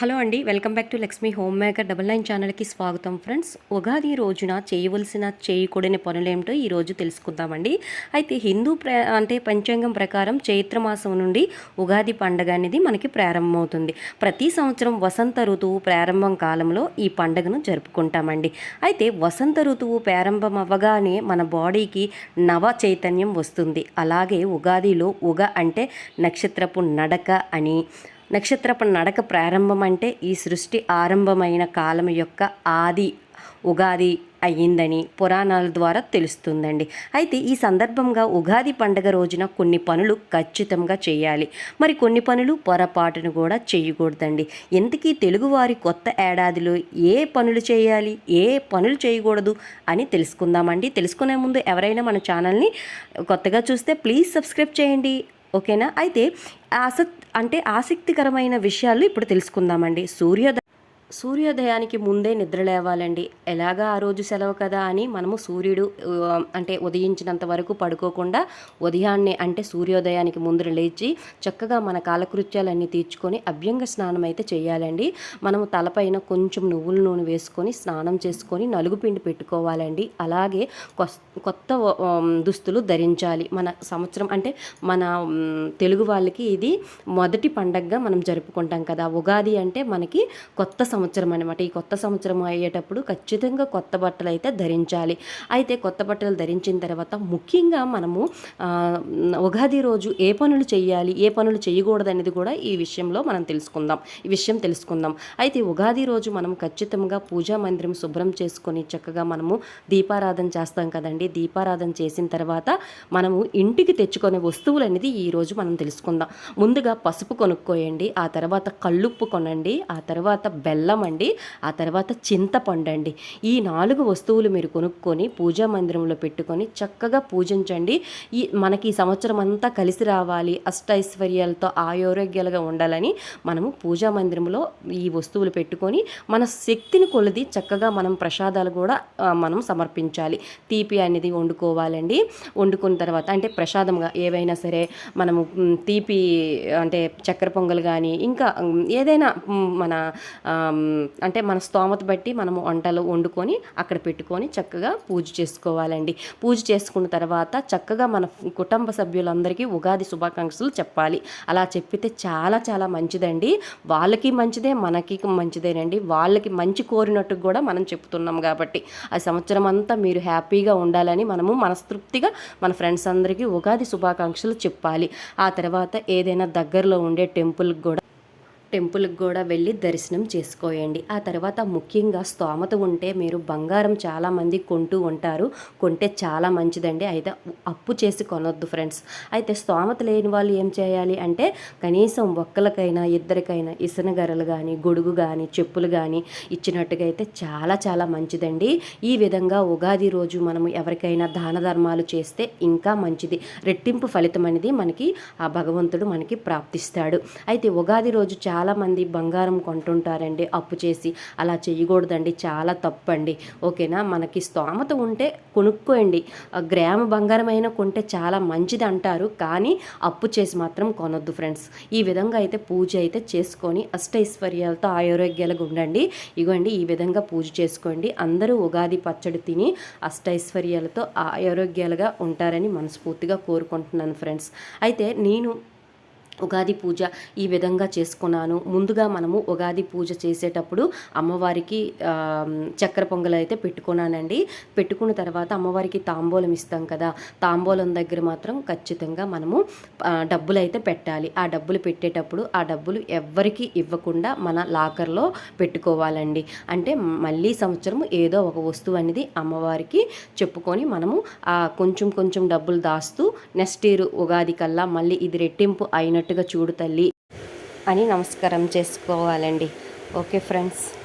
Hello అండి welcome back to Lakshmi home maker double nine ఛానల్కి స్వాగతం ఫ్రెండ్స్. ఉగాది రోజున చేయవలసిన చేయకూడని పనులేమిటో ఈరోజు తెలుసుకుందామండి. అయితే హిందూ ప్ర అంటే పంచాంగం ప్రకారం చైత్రమాసం నుండి ఉగాది పండగ అనేది మనకి ప్రారంభమవుతుంది. ప్రతి సంవత్సరం వసంత ఋతువు ప్రారంభం కాలంలో ఈ పండుగను జరుపుకుంటామండి. అయితే వసంత ఋతువు ప్రారంభం అవ్వగానే మన బాడీకి నవ చైతన్యం వస్తుంది. అలాగే ఉగాదిలో ఉగ అంటే నక్షత్రపు నడక అని నక్షత్రపు నడక ప్రారంభం అంటే ఈ సృష్టి ఆరంభమైన కాలం యొక్క ఆది ఉగాది అయ్యిందని పురాణాల ద్వారా తెలుస్తుందండి. అయితే ఈ సందర్భంగా ఉగాది పండగ రోజున కొన్ని పనులు ఖచ్చితంగా చేయాలి. మరి కొన్ని పనులు పొరపాటును కూడా చేయకూడదండి. ఎందుకీ తెలుగువారి కొత్త ఏడాదిలో ఏ పనులు చేయాలి ఏ పనులు చేయకూడదు అని తెలుసుకుందామండి. తెలుసుకునే ముందు ఎవరైనా మన ఛానల్ని కొత్తగా చూస్తే ప్లీజ్ సబ్స్క్రైబ్ చేయండి. ఓకేనా? అయితే ఆసక్తి అంటే ఆసక్తికరమైన విషయాలు ఇప్పుడు తెలుసుకుందామండి. సూర్యోదయం సూర్యోదయానికి ముందే నిద్ర లేవాలండి. ఎలాగా ఆ రోజు సెలవు కదా అని మనము సూర్యుడు అంటే ఉదయించినంత వరకు పడుకోకుండా ఉదయాన్నే అంటే సూర్యోదయానికి ముందు లేచి చక్కగా మన కాలకృత్యాలన్నీ తీర్చుకొని అభ్యంగ స్నానం అయితే చేయాలండి. మనము తలపైన కొంచెం నువ్వుల నూనె వేసుకొని స్నానం చేసుకొని నలుగు పిండి పెట్టుకోవాలండి. అలాగే కొత్త దుస్తులు ధరించాలి. మన సంవత్సరం అంటే మన తెలుగు వాళ్ళకి ఇది మొదటి పండగగా మనం జరుపుకుంటాం కదా. ఉగాది అంటే మనకి కొత్త సంవత్సరం అనమాట ఈ కొత్త సంవత్సరం అయ్యేటప్పుడు ఖచ్చితంగా కొత్త బట్టలు అయితే ధరించాలి. అయితే కొత్త బట్టలు ధరించిన తర్వాత ముఖ్యంగా మనము ఉగాది రోజు ఏ పనులు చేయాలి ఏ పనులు చేయకూడదు అనేది కూడా ఈ విషయంలో మనం తెలుసుకుందాం. ఈ విషయం తెలుసుకుందాం. అయితే ఉగాది రోజు మనం ఖచ్చితంగా పూజా మందిరం శుభ్రం చేసుకొని చక్కగా మనము దీపారాధన చేస్తాం కదండి. దీపారాధన చేసిన తర్వాత మనము ఇంటికి తెచ్చుకునే వస్తువులు అనేది ఈరోజు మనం తెలుసుకుందాం. ముందుగా పసుపు కొనుక్కోయండి. ఆ తర్వాత కళ్ళుప్పు కొనండి. ఆ తర్వాత బెల్లం అండి ఆ తర్వాత చింతపండు అండి ఈ నాలుగు వస్తువులు మీరు కొనుక్కొని పూజా మందిరంలో పెట్టుకొని చక్కగా పూజించండి. ఈ మనకి ఈ సంవత్సరం అంతా కలిసి రావాలి అష్టైశ్వర్యాలతో ఆయోరోగ్యాలుగా ఉండాలని మనము పూజా మందిరంలో ఈ వస్తువులు పెట్టుకొని మన శక్తిని కొలిది చక్కగా మనం ప్రసాదాలు కూడా మనం సమర్పించాలి. తీపి అనేది వండుకోవాలండి. వండుకున్న తర్వాత అంటే ప్రసాదంగా ఏవైనా సరే మనము తీపి అంటే చక్కెర పొంగల్ కానీ ఇంకా ఏదైనా మన అంటే మన స్తోమత బట్టి మనము వంటలు వండుకొని అక్కడ పెట్టుకొని చక్కగా పూజ చేసుకోవాలండి. పూజ చేసుకున్న తర్వాత చక్కగా మన కుటుంబ సభ్యులందరికీ ఉగాది శుభాకాంక్షలు చెప్పాలి. అలా చెప్పితే చాలా చాలా మంచిదండి. వాళ్ళకి మంచిదే మనకి మంచిదేనండి. వాళ్ళకి మంచి కోరినట్టు కూడా మనం చెప్తున్నాం కాబట్టి. ఆ సంవత్సరం అంతా మీరు హ్యాపీగా ఉండాలని మనము మనస్తృప్తిగా మన ఫ్రెండ్స్ అందరికీ ఉగాది శుభాకాంక్షలు చెప్పాలి. ఆ తర్వాత ఏదైనా దగ్గరలో ఉండే టెంపుల్కి కూడా టెంపుల్కి కూడా వెళ్ళి దర్శనం చేసుకోయండి. ఆ తర్వాత ముఖ్యంగా స్తోమత ఉంటే మీరు బంగారం చాలామంది కొంటూ ఉంటారు. కొంటే చాలా మంచిదండి. అయితే అప్పు చేసి కొనొద్దు ఫ్రెండ్స్. అయితే స్తోమత లేని వాళ్ళు ఏం చేయాలి అంటే కనీసం ఒక్కలకైనా ఇద్దరికైనా ఇసనగరలు కానీ గొడుగు కానీ చెప్పులు కానీ ఇచ్చినట్టుగా అయితే చాలా చాలా మంచిదండి. ఈ విధంగా ఉగాది రోజు మనము ఎవరికైనా దాన ధర్మాలు చేస్తే ఇంకా మంచిది. రెట్టింపు ఫలితం అనేది మనకి ఆ భగవంతుడు మనకి ప్రాప్తిస్తాడు. అయితే ఉగాది రోజు చాలా చాలామంది బంగారం కొంటుంటారండి అప్పు చేసి. అలా చేయకూడదండి చాలా తప్పండి. ఓకేనా? మనకి స్తోమత ఉంటే కొనుక్కోండి. గ్రామ బంగారం అయినా కొంటే చాలా మంచిది అంటారు కానీ అప్పు చేసి మాత్రం కొనొద్దు ఫ్రెండ్స్. ఈ విధంగా అయితే పూజ అయితే చేసుకొని అష్టైశ్వర్యాలతో ఆరోగ్యాలుగా ఉండండి. ఇగోండి ఈ విధంగా పూజ చేసుకోండి. అందరూ ఉగాది పచ్చడి తిని అష్టైశ్వర్యాలతో ఆరోగ్యాలుగా ఉంటారని మనస్ఫూర్తిగా కోరుకుంటున్నాను ఫ్రెండ్స్. అయితే నేను ఉగాది పూజ ఈ విధంగా చేసుకున్నాను. ముందుగా మనము ఉగాది పూజ చేసేటప్పుడు అమ్మవారికి చక్కెర పొంగల్ అయితే పెట్టుకున్నానండి. పెట్టుకున్న తర్వాత అమ్మవారికి తాంబూలం ఇస్తాం కదా తాంబూలం దగ్గర మాత్రం ఖచ్చితంగా మనము డబ్బులు అయితే పెట్టాలి. ఆ డబ్బులు పెట్టేటప్పుడు ఆ డబ్బులు ఎవ్వరికి ఇవ్వకుండా మన లాకర్లో పెట్టుకోవాలండి. అంటే మళ్ళీ సంవత్సరం ఏదో ఒక వస్తువు అనేది అమ్మవారికి చెప్పుకొని మనము ఆ కొంచెం కొంచెం డబ్బులు దాస్తూ నెక్స్ట్ ఇయర్ ఉగాది కల్లా మళ్ళీ ఇది రెట్టింపు అయినట్టు చూడు తల్లి అని నమస్కారం చేసుకోవాలండి. Okay friends.